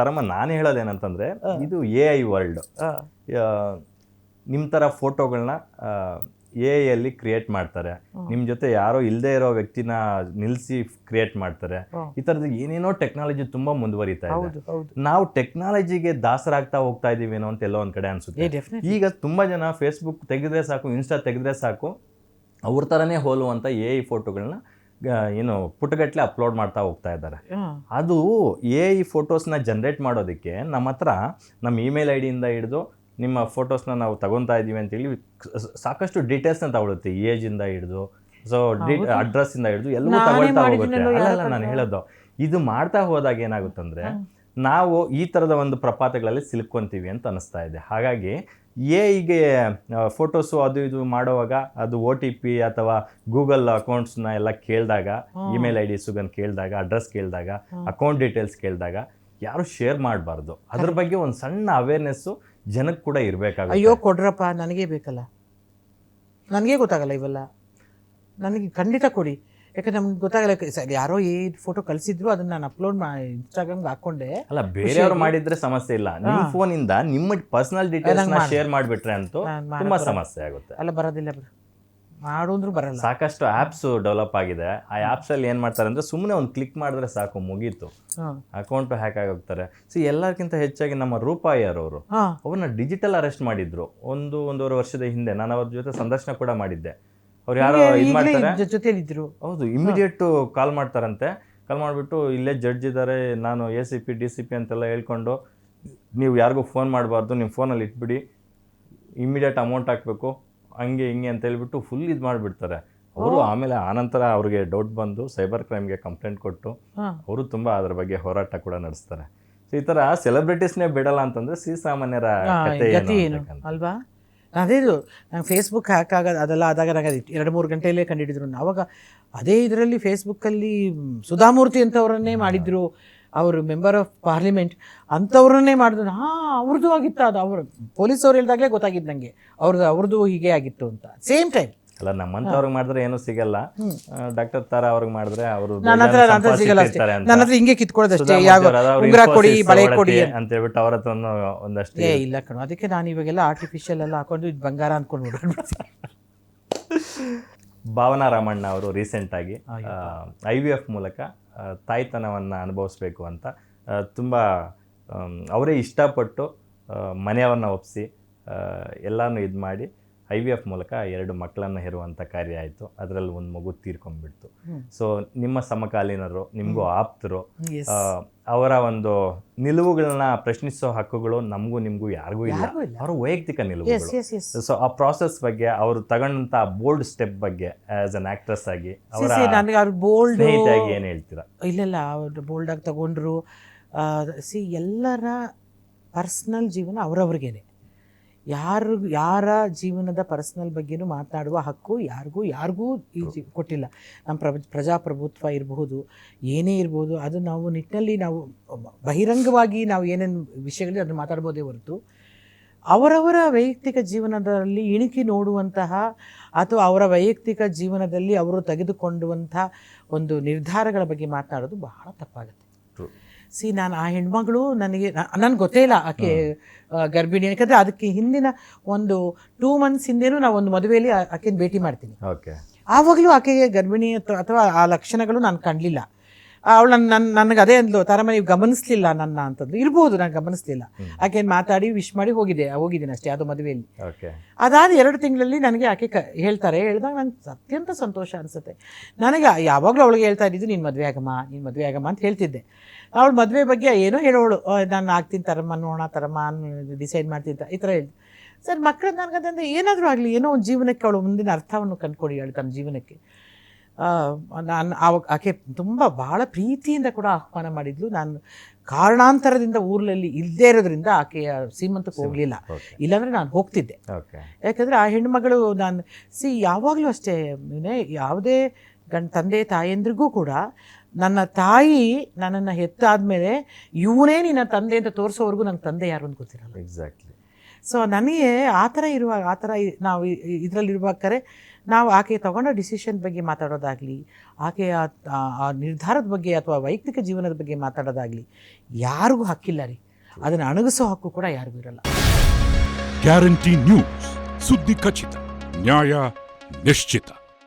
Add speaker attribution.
Speaker 1: ತರಮ ನಾನು ಹೇಳೋದೇನಂತಂದ್ರೆ ಇದು A I world
Speaker 2: ನಿಮ್
Speaker 1: ನಿಮ್ಮ ಥರ ಫೋಟೋಗಳನ್ನ ಎ ಅಲ್ಲಿ ಕ್ರಿಯೇಟ್ ಮಾಡ್ತಾರೆ. ನಿಮ್ಮ ಜೊತೆ ಯಾರೋ ಇಲ್ಲದೆ ಇರೋ ವ್ಯಕ್ತಿನ ನಿಲ್ಲಿಸಿ ಕ್ರಿಯೇಟ್ ಮಾಡ್ತಾರೆ. ಈ ಥರದ ಏನೇನೋ ಟೆಕ್ನಾಲಜಿ ತುಂಬಾ ಮುಂದುವರಿತಾ ಇದೆ. ನಾವು ಟೆಕ್ನಾಲಜಿಗೆ ದಾಸರಾಗ್ತಾ ಹೋಗ್ತಾ ಇದೀವೇನೋ ಅಂತ ಎಲ್ಲೋ ಒಂದ್ ಕಡೆ ಅನ್ಸುತ್ತೆ. ಈಗ ತುಂಬಾ ಜನ ಫೇಸ್ಬುಕ್ ತೆಗೆದ್ರೆ ಸಾಕು ಇನ್ಸ್ಟಾ ತೆಗೆದ್ರೆ ಸಾಕು ಅವ್ರ ಥರನೇ ಹೋಲುವಂಥ ಎ ಐ ಫೋಟೋಗಳನ್ನ ಏನು ಪುಟಗಟ್ಟಲೆ ಅಪ್ಲೋಡ್ ಮಾಡ್ತಾ ಹೋಗ್ತಾ ಇದ್ದಾರೆ. ಅದು ಎ ಈ ಫೋಟೋಸ್ನ ಜನ್ರೇಟ್ ಮಾಡೋದಕ್ಕೆ ನಮ್ಮ ಹತ್ರ ನಮ್ಮ ಇಮೇಲ್ ಐ ಡಿಯಿಂದ ಹಿಡಿದು ನಿಮ್ಮ ಫೋಟೋಸ್ನ ನಾವು ತಗೊತಾ ಇದ್ದೀವಿ ಅಂತೇಳಿ ಸಾಕಷ್ಟು ಡೀಟೇಲ್ಸ್ನ ತಗೊಳುತ್ತೆ ಏಜಿಂದ ಹಿಡಿದು ಸೊ ಅಡ್ರೆಸ್ಸಿಂದ ಹಿಡಿದು ಎಲ್ಲವೂ ತಗೊಳ್ತಾ ಹೋಗುತ್ತೆ. ಅಲ್ಲ ನಾನು? ಹೇಳೋದು ಇದು ಮಾಡ್ತಾ ಹೋದಾಗ ಏನಾಗುತ್ತಂದ್ರೆ ನಾವು ಈ ಥರದ ಒಂದು ಪ್ರಪಾತಗಳಲ್ಲಿ ಸಿಲುಕೊಂತೀವಿ ಅಂತ ಅನಿಸ್ತಾ ಇದೆ. ಹಾಗಾಗಿ ಏ ಹೀಗೆ ಫೋಟೋಸು ಅದು ಇದು ಮಾಡುವಾಗ ಅದು ಒ ಟಿ ಪಿ ಅಥವಾ ಗೂಗಲ್ ಅಕೌಂಟ್ಸ್ನ ಎಲ್ಲ ಕೇಳಿದಾಗ ಇಮೇಲ್ ಐ ಸುಗನ್ ಕೇಳಿದಾಗ ಅಡ್ರೆಸ್ ಕೇಳಿದಾಗ ಅಕೌಂಟ್ ಡೀಟೇಲ್ಸ್ ಕೇಳಿದಾಗ ಯಾರು ಶೇರ್ ಮಾಡಬಾರ್ದು. ಅದ್ರ ಬಗ್ಗೆ ಒಂದು ಸಣ್ಣ ಅವೇರ್ನೆಸ್ಸು ಜನಕ್ಕೆ ಕೂಡ ಇರಬೇಕಾಗುತ್ತೆ.
Speaker 2: ಅಯ್ಯೋ ಕೊಡ್ರಪ್ಪ ನನಗೇ ಬೇಕಲ್ಲ. ನನಗೆ ಗೊತ್ತಾಗಲ್ಲ ಇವೆಲ್ಲ. ನನಗೆ ಖಂಡಿತ ಕೊಡಿ. ಯಾಕಂದ್ರೆ ನಮ್ಗೆ ಗೊತ್ತಾಗಲ್ಲ ಯಾರೋ ಈ ಫೋಟೋ ಕಳಿಸಿದ್ರು ಅದನ್ನ ನಾನು ಅಪ್ಲೋಡ್ ಮಾಡಿ ಇನ್ಸ್ಟಾಗ್ರಾಮ್ಗೆ ಹಾಕೊಂಡೆ.
Speaker 1: ಅಲ್ಲ ಬೇರೆಯವ್ರು ಮಾಡಿದ್ರೆ ಸಮಸ್ಯೆ ಇಲ್ಲ. ನಿಮ್ಮ ಫೋನಿಂದ ನಿಮ್ಮ ಪರ್ಸನಲ್
Speaker 2: ಡೀಟೇಲ್ಸ್.
Speaker 1: ಶೇರ್ ಮಾಡಿಬಿಟ್ರೆ ಅಂತೂ ತುಂಬಾ ಸಮಸ್ಯೆ ಆಗುತ್ತೆ.
Speaker 2: ಅಲ್ಲ ಬರೋದಿಲ್ಲ ಬಿಡು ಮಾಡು ಅಂದ್ರೂ ಬರಲ್ಲ.
Speaker 1: ಸಾಕಷ್ಟು ಆ್ಯಪ್ಸ್ ಡೆವಲಪ್ ಆಗಿದೆ. ಆ ಆ್ಯಪ್ಸಲ್ಲಿ ಏನು ಮಾಡ್ತಾರೆ ಅಂದ್ರೆ ಸುಮ್ಮನೆ ಒಂದು ಕ್ಲಿಕ್ ಮಾಡಿದ್ರೆ ಸಾಕು ಮುಗೀತು. ಅಕೌಂಟ್ ಹ್ಯಾಕ್ ಆಗೋಗ್ತಾರೆ. ಸಿ ಎಲ್ಲಾರ್ಕಿಂತ ಹೆಚ್ಚಾಗಿ ನಮ್ಮ ರೂಪಾಯಿಯರ್ ಅವರು ಅವ್ರನ್ನ ಡಿಜಿಟಲ್ ಅರೆಸ್ಟ್ ಮಾಡಿದ್ರು. ಒಂದು ಒಂದೂವರೆ ವರ್ಷದ ಹಿಂದೆ. ನಾನು ಅವ್ರ ಜೊತೆ ಸಂದರ್ಶನ ಕೂಡ ಮಾಡಿದ್ದೆ. ಅವ್ರು ಯಾರೋ ಇದು ಮಾಡ್ತಾರೆ.
Speaker 2: ಜೊತೆಲಿದ್ರು
Speaker 1: ಹೌದು ಇಮಿಡಿಯೇಟ್ ಕಾಲ್ ಮಾಡ್ತಾರಂತೆ. ಕಾಲ್ ಮಾಡಿಬಿಟ್ಟು ಇಲ್ಲೇ ಜಡ್ಜ್ ಇದ್ದಾರೆ ನಾನು A C P D C P ಅಂತೆಲ್ಲ ಹೇಳ್ಕೊಂಡು ನೀವು ಯಾರಿಗೂ ಫೋನ್ ಮಾಡಬಾರ್ದು ನಿಮ್ಮ ಫೋನಲ್ಲಿ ಇಟ್ಬಿಡಿ ಇಮಿಡಿಯೇಟ್ ಅಮೌಂಟ್ ಹಾಕಬೇಕು ಹಂಗೆ ಹಿಂಗೆ ಅಂತ ಹೇಳ್ಬಿಟ್ಟು ಫುಲ್ ಇದು ಮಾಡಿಬಿಡ್ತಾರೆ. ಅವರು ಆಮೇಲೆ ಆನಂತರ ಅವ್ರಿಗೆ ಡೌಟ್ ಬಂದು ಸೈಬರ್ ಕ್ರೈಮ್ಗೆ ಕಂಪ್ಲೇಂಟ್ ಕೊಟ್ಟು ಅವರು ತುಂಬ ಅದ್ರ ಬಗ್ಗೆ ಹೋರಾಟ ಕೂಡ ನಡೆಸ್ತಾರೆ. ಸೊ ಈ ಥರ ಸೆಲೆಬ್ರಿಟೀಸ್ನೇ ಬಿಡಲ್ಲ ಅಂತಂದ್ರೆ ಸಿ ಸಾಮಾನ್ಯರ
Speaker 2: ಅಲ್ವಾ? ಅದೇ ಇದು. ನಂಗೆ ಫೇಸ್ಬುಕ್ ಹ್ಯಾಕ್ ಆಗೋದು, ಅದೆಲ್ಲ ಆದಾಗ ನಂಗೆ ಅದು ಎರಡು ಮೂರು ಗಂಟೆಯಲ್ಲೇ ಕಂಡುಹಿಡಿದ್ರು ಅವಾಗ ಅದೇ ಇದರಲ್ಲಿ ಫೇಸ್ಬುಕ್ಕಲ್ಲಿ ಸುಧಾಮೂರ್ತಿ ಅಂತವರನ್ನೇ ಮಾಡಿದ್ರು. ಅವರು ಮೆಂಬರ್ ಆಫ್ ಪಾರ್ಲಿಮೆಂಟ್ ಅಂಥವ್ರನ್ನೇ ಮಾಡಿದ್ರು. ಹಾಂ ಅವ್ರದ್ದು ಆಗಿತ್ತು ಅದು. ಅವರು, ಪೊಲೀಸವ್ರು ಹೇಳಿದಾಗಲೇ ಗೊತ್ತಾಗಿದ್ದು ನನಗೆ ಅವ್ರದ್ದು ಅವ್ರದ್ದು ಹೀಗೆ ಆಗಿತ್ತು ಅಂತ. ಸೇಮ್ ಟೈಮ್
Speaker 1: ಅಲ್ಲ ನಮ್ಮಂತವ್ರಿಗೆ ಮಾಡಿದ್ರೆ ಏನು ಸಿಗಲ್ಲ. ಡಾಕ್ಟರ್ ತಾರಾ ಅವ್ರಿಗೆ ಮಾಡಿದ್ರೆ ಅವರು
Speaker 2: ನನ್ನ ಹತ್ರ ನನ್ನ ಹತ್ರ ಸಿಗಲ್ಲ ಅಷ್ಟೇ. ನನ್ನ ಹತ್ರ ಹಿಂಗೆ ಕಿತ್ಕೊಳ್ಳೋದಷ್ಟೇ ಯಾವ ಉಂಗುರ ಕೊಡಿ ಬಳೆ ಕೊಡಿ ಅಂತ.
Speaker 1: ಹೇಳ್ಬಿಟ್ಟು ಅವ್ರ ಹತ್ರ ಒಂದಷ್ಟೇ
Speaker 2: ಏ ಇಲ್ಲ ಕಣೋ ಅದಕ್ಕೆ ನಾನು ಇವಾಗೆಲ್ಲ ಆರ್ಟಿಫಿಷಿಯಲ್ ಎಲ್ಲ ಹಾಕೊಂಡು ಇದು ಬಂಗಾರ ಅಂದ್ಕೊಂಡು ಓಡಾಡ್ಬಿಡ್ತೀನಿ.
Speaker 1: ಭಾವನಾ ರಾಮಣ್ಣ ಅವರು ರೀಸೆಂಟ್ ಆಗಿ ಐ ವಿ ಎಫ್ ಮೂಲಕ ತಾಯ್ತನವನ್ನು ಅನುಭವಿಸ್ಬೇಕು ಅಂತ ತುಂಬ ಅವರೇ ಇಷ್ಟಪಟ್ಟು ಆ, ಮನೆಯವನ್ನ ಒಪ್ಪಿಸಿ ಎಲ್ಲಾನು ಇದು ಮಾಡಿ ಐ ವಿ ಎಫ್ ಮೂಲಕ ಎರಡು ಮಕ್ಕಳನ್ನು ಹೆರುವಂಥ ಕಾರ್ಯ ಆಯಿತು. ಅದರಲ್ಲಿ ಒಂದು ಮಗು ತೀರ್ಕೊಂಡ್ಬಿಡ್ತು. ಸೊ ನಿಮ್ಮ ಸಮಕಾಲೀನರು ನಿಮಗೂ ಆಪ್ತರು ಅವರ ಒಂದು ನಿಲುವುಗಳನ್ನ ಪ್ರಶ್ನಿಸೋ ಹಕ್ಕುಗಳು ನಮಗೂ ನಿಮಗೂ ಯಾರಿಗೂ ಇಲ್ಲ. ಅವರ ವೈಯಕ್ತಿಕ
Speaker 2: ನಿಲುವು
Speaker 1: ಸೊ ಆ ಪ್ರಾಸೆಸ್ ಬಗ್ಗೆ ಅವರು ತಗೊಂಡಂತ ಬೋಲ್ಡ್ ಸ್ಟೆಪ್ ಬಗ್ಗೆ ಆಸ್ ಅನ್ ಆಕ್ಟ್ರೆಸ್ ಆಗಿ ಅವ್ರ
Speaker 2: ಬೋಲ್ಡ್
Speaker 1: ಆಗಿ ಏನು ಹೇಳ್ತೀರಾ?
Speaker 2: ಇಲ್ಲೆಲ್ಲ ಅವ್ರು ಆಗಿ ತಗೊಂಡ್ರು. ಸಿ ಎಲ್ಲರ ಪರ್ಸ್ನಲ್ ಜೀವನ ಅವರವ್ರಿಗೇನೆ. ಯಾರು, ಯಾರ ಜೀವನದ ಪರ್ಸ್ನಲ್ ಬಗ್ಗೆನೂ ಮಾತನಾಡುವ ಹಕ್ಕು ಯಾರಿಗೂ ಯಾರಿಗೂ ಈ ಕೊಟ್ಟಿಲ್ಲ. ನಮ್ಮ ಪ್ರ ಪ್ರಜಾಪ್ರಭುತ್ವ ಇರಬಹುದು, ಏನೇ ಇರ್ಬೋದು, ಅದು ನಾವು ನಿಟ್ಟಿನಲ್ಲಿ ನಾವು ಬಹಿರಂಗವಾಗಿ ನಾವು ಏನೇನು ವಿಷಯಗಳಿದೆ ಅದನ್ನು ಮಾತಾಡ್ಬೋದೇ ಹೊರತು, ಅವರವರ ವೈಯಕ್ತಿಕ ಜೀವನದಲ್ಲಿ ಇಣುಕಿ ನೋಡುವಂತಹ ಅಥವಾ ಅವರ ವೈಯಕ್ತಿಕ ಜೀವನದಲ್ಲಿ ಅವರು ತೆಗೆದುಕೊಂಡುವಂಥ ಒಂದು ನಿರ್ಧಾರಗಳ ಬಗ್ಗೆ ಮಾತನಾಡೋದು ಬಹಳ ತಪ್ಪಾಗುತ್ತೆ. ಸಿ ನಾನು ಆ ಹೆಣ್ಮಗಳು ನನಗೆ ನನಗೆ ಗೊತ್ತೇ ಇಲ್ಲ ಆಕೆ ಗರ್ಭಿಣಿ. ಯಾಕಂದರೆ ಅದಕ್ಕೆ ಹಿಂದಿನ ಒಂದು ಟೂ ಮಂತ್ಸ್ ಹಿಂದೆನೂ ನಾವು ಒಂದು ಮದುವೆಯಲ್ಲಿ ಆಕೆನ ಭೇಟಿ ಮಾಡ್ತೀನಿ. ಆವಾಗಲೂ ಆಕೆಗೆ ಗರ್ಭಿಣಿ ಅಥವಾ ಅಥವಾ ಆ ಲಕ್ಷಣಗಳು ನಾನು ಕಾಣಲಿಲ್ಲ ಅವಳು ನನ್ನ ನನಗೆ ಅದೇ ಅಂದ್ಲು ತಾರಮ್ಮ ನೀವು ಗಮನಿಸ್ಲಿಲ್ಲ ನನ್ನ ಅಂತಂದು ಇರ್ಬೋದು ನಾನು ಗಮನಿಸ್ಲಿಲ್ಲ. ಆಕೆ ಮಾತಾಡಿ ವಿಶ್ ಮಾಡಿ ಹೋಗಿದೆ ಹೋಗಿದ್ದೀನಿ ಅಷ್ಟೇ ಅದು ಮದುವೆಯಲ್ಲಿ. ಅದಾದ ಎರಡು ತಿಂಗಳಲ್ಲಿ ನನಗೆ ಆಕೆ ಕ ಹೇಳ್ತಾರೆ ಹೇಳಿದಾಗ ನಂಗೆ ಅತ್ಯಂತ ಸಂತೋಷ ಅನಿಸುತ್ತೆ. ನನಗೆ ಯಾವಾಗಲೂ ಅವಳಿಗೆ ಹೇಳ್ತಾ ಇದ್ದಿದ್ದು ನೀನು ಮದುವೆ ಆಗಮ್ಮ ನೀನು ಮದುವೆ ಆಗಮ್ಮ ಅಂತ ಹೇಳ್ತಿದ್ದೆ. ಅವಳು ಮದುವೆ ಬಗ್ಗೆ ಏನೋ ಹೇಳೋಳು ನಾನು ಆಗ್ತೀನಿ ತರಮ್ಮ ನೋಡೋಣ ತರಮ್ಮ ಡಿಸೈಡ್ ಮಾಡ್ತೀನಿ ಅಂತ ಈ ಥರ ಹೇಳಿ ಸರ್ ಮಕ್ಕಳು ನನಗದಂದ್ರೆ ಏನಾದರೂ ಆಗಲಿ ಏನೋ ಒಂದು ಜೀವನಕ್ಕೆ ಅವಳು ಮುಂದಿನ ಅರ್ಥವನ್ನು ಕಂಡುಕೊಡಿ ಹೇಳಿ ತಮ್ಮ ಜೀವನಕ್ಕೆ. ನಾನು ಆವಾಗ ಆಕೆ ತುಂಬ ಭಾಳ ಪ್ರೀತಿಯಿಂದ ಕೂಡ ಆಹ್ವಾನ ಮಾಡಿದ್ಲು. ನಾನು ಕಾರಣಾಂತರದಿಂದ ಊರಲ್ಲಿ ಇಲ್ಲದೇ ಇರೋದ್ರಿಂದ ಆಕೆಯ ಸೀಮಂತಕ್ಕೆ ಹೋಗಲಿಲ್ಲ. ಇಲ್ಲಾಂದರೆ ನಾನು ಹೋಗ್ತಿದ್ದೆ. ಯಾಕಂದರೆ ಆ ಹೆಣ್ಮಗಳು ನಾನು ಸಿ ಯಾವಾಗಲೂ ಅಷ್ಟೇ ಯಾವುದೇ ಗಂಡ ತಂದೆ ತಾಯಂದ್ರಿಗೂ ಕೂಡ ನನ್ನ ತಾಯಿ ನನ್ನನ್ನು ಹೆತ್ತಾದ್ಮೇಲೆ ಇವನೇ ನಿನ್ನ ತಂದೆ ಅಂತ ತೋರಿಸೋವರೆಗೂ ನನ್ನ ತಂದೆ ಯಾರು ಅಂತ ಗೊತ್ತಿರಲ್ಲ.
Speaker 1: ಎಕ್ಸಾಕ್ಟ್ಲಿ
Speaker 2: ಸೊ ನನಗೆ ಆ ಥರ ಇರುವಾಗ ಆ ಥರ ನಾವು ಇರ್ಬೇಕಾದ್ರೆ ನಾವು ಆಕೆ ತಗೊಂಡ ಡಿಸಿಷನ್ ಬಗ್ಗೆ ಮಾತಾಡೋದಾಗಲಿ, ಆಕೆಯ ಆ- ನಿರ್ಧಾರದ ಬಗ್ಗೆ ಅಥವಾ ವೈಯಕ್ತಿಕ ಜೀವನದ ಬಗ್ಗೆ ಮಾತಾಡೋದಾಗಲಿ, ಯಾರಿಗೂ ಹಕ್ಕಿಲ್ಲ ರೀ. ಅದನ್ನು ಅಣಗಿಸೋ ಹಕ್ಕು ಕೂಡ ಯಾರಿಗೂ ಇರಲ್ಲ.
Speaker 3: ಗ್ಯಾರಂಟಿ ನ್ಯೂಸ್ ಸುದ್ದಿ ಖಚಿತ, ನ್ಯಾಯ ನಿಶ್ಚಿತ.